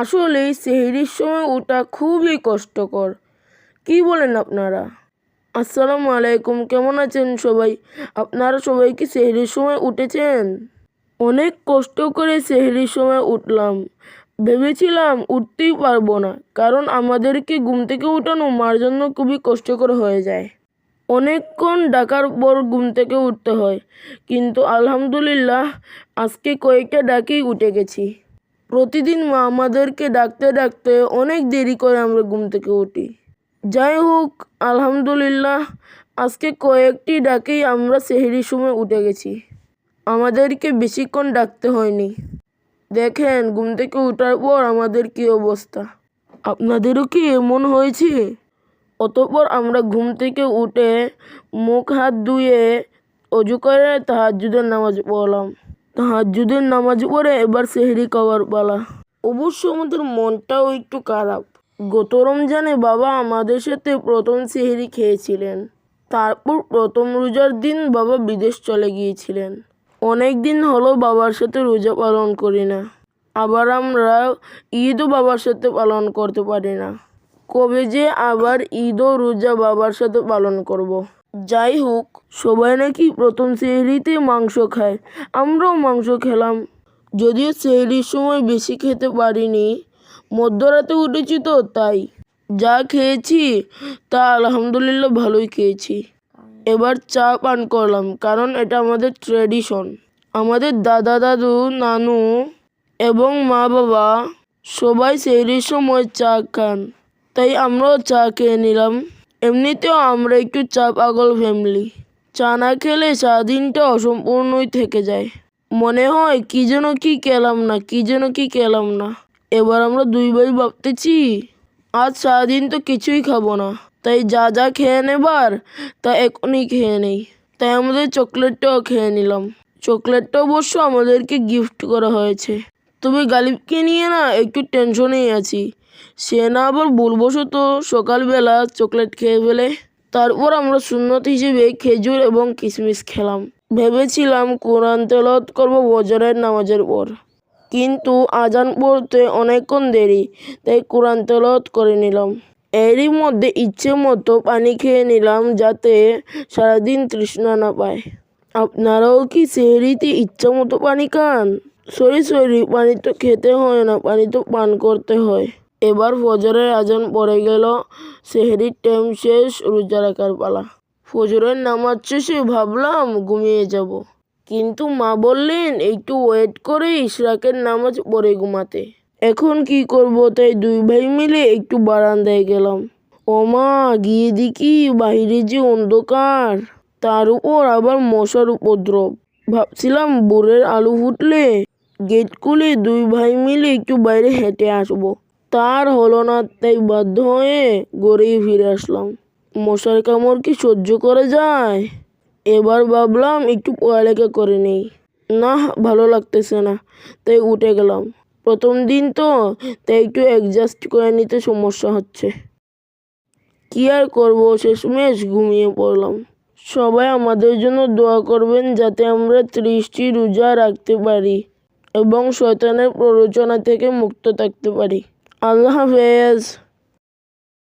আসলে সেহরির সময় ওঠা খুবই কষ্টকর। কি বলেন আপনারা? আসসালামু আলাইকুম, কেমন আছেন সবাই? আপনারা সবাই কি সেহরির সময় উঠেছেন? অনেক কষ্ট করে সেহরির সময় উঠলাম। ভেবেছিলাম উঠতেই পারব না, কারণ আমাদেরকে ঘুম থেকে উঠানো মার জন্য খুবই কষ্টকর হয়ে যায়। অনেকক্ষণ ডাকার পর ঘুম থেকে উঠতে হয়, কিন্তু আলহামদুলিল্লাহ আজকে কয়েকটা ডাকেই উঠে গেছি। প্রতিদিন মা আমাদেরকে ডাকতে ডাকতে অনেক দেরি করে আমরা ঘুম থেকে উঠি। যাই হোক, আলহামদুলিল্লাহ, আজকে কয়েকটি ডাকেই আমরা সেহরির সময় উঠে গেছি। আমাদেরকে বেশিক্ষণ ডাকতে হয়নি। দেখেন, ঘুম থেকে ওঠার পর আমাদের কী অবস্থা? আপনাদেরও কি এমন হয়েছে? অতপর আমরা ঘুম থেকে উঠে মুখ হাত ধুয়ে অজু করে তাহাজ্জুদের নামাজ পড়লাম। তাহাজ্জুদের নামাজ পড়ে এবার সেহরি খাওয়ার পালা। অবশ্য আমাদের মনটাও একটু খারাপ। গত রমজানে বাবা আমাদের সাথে প্রথম সেহরি খেয়েছিলেন। তারপর প্রথম রোজার দিন বাবা বিদেশ চলে গিয়েছিলেন। অনেক দিন হলো বাবার সাথে রোজা পালন করি না। আবার আমরা ঈদও বাবার সাথে পালন করতে পারি না। কবে যে আবার ঈদও রোজা বাবার সাথে পালন করব। যাই হোক, সবাই নাকি প্রথম সেহরিতে মাংস খায়। আমরাও মাংস খেলাম। যদিও সেহরির সময় বেশি খেতে পারিনি, মধ্যরাতে উঠেছি তো, তাই। যা খেয়েছি, তা আলহামদুলিল্লাহ ভালোই খেয়েছি। এবার চা পান করলাম, কারণ এটা আমাদের ট্র্যাডিশন আমাদের দাদা, দাদু, নানু এবং মা, বাবা সবাই সেহরির সময় চা খান, তাই আমরাও চা খেয়ে নিলাম। এমনিতেও আমরা একটু চা পাগল ফ্যামিলি চা না খেলে সারাদিনটা অসম্পূর্ণই থেকে যায়। মনে হয়, কি যেন কি খেলাম না, কি যেন কি খেলাম না। এবার আমরা দুই ভাই ভাবতেছি, আজ সারাদিন তো কিছুই খাব না। তাই যা যা খেয়ে নেবার, তা এখনই খেয়ে নেই। তাই আমাদের চকলেটটাও খেয়ে নিলাম। চকলেটটা অবশ্য আমাদেরকে গিফট করা হয়েছে। তবে গালিবকে নিয়ে না একটু টেনশনেই আছি। সে না আবার ভুলবশত সকালবেলা চকলেট খেয়ে ফেলে। তারপর আমরা সুন্নত হিসেবে খেজুর এবং কিশমিশ খেলাম। ভেবেছিলাম কোরআন তেলত করব বজরের নামাজের পর। কিন্তু আজান পড়তে অনেকক্ষণ দেরি, তাই কোরআন তেলত করে নিলাম। এরই মধ্যে ইচ্ছে মতো পানি খেয়ে নিলাম যাতে সারাদিন তৃষ্ণা না পায়। আপনারাও কি সেহরিতে ইচ্ছা মতো পানি খান? সরি সরি পানি তো খেতে হয় না পানি তো পান করতে হয়। এবার ফজরের আজান পড়ে গেল, সেহরির টাইম শেষ, রোজা রাখার পালা। ফজরের নামাজ শেষে ভাবলাম ঘুমিয়ে যাব। কিন্তু মা বললেন, একটু ওয়েট করে ইশরাকের নামাজ পড়ে ঘুমাতে। এখন কি করব, তাই দুই ভাই মিলে একটু বারান্দায় গেলাম। ও মা, গিয়ে দেখি বাইরে যে অন্ধকার, তার উপর আবার মশার উপদ্রব। ভাবছিলাম বোরের আলু ফুটলে গেট খুলে দুই ভাই মিলে একটু বাইরে হেঁটে আসব। তার হলো না, তাই বাধ্য হয়ে গড়েই ফিরে আসলাম। মশার কামড় কি সহ্য করা যায়? এবার ভাবলাম একটু পড়ালেখা করে নেই। না ভালো লাগতেছে না, তাই উঠে গেলাম। প্রথম দিন তো, তাই একটু অ্যাডজাস্ট করে নিতে সমস্যা হচ্ছে। কি আর করব, শেষমেশ ঘুমিয়ে পড়লাম। সবাই আমাদের জন্য দোয়া করবেন যাতে আমরা ত্রিশটি রোজা রাখতে পারি। এবং শয়তানের প্ররোচনা থেকে মুক্ত থাকতে পারি। আল্লাহ হাফেজ।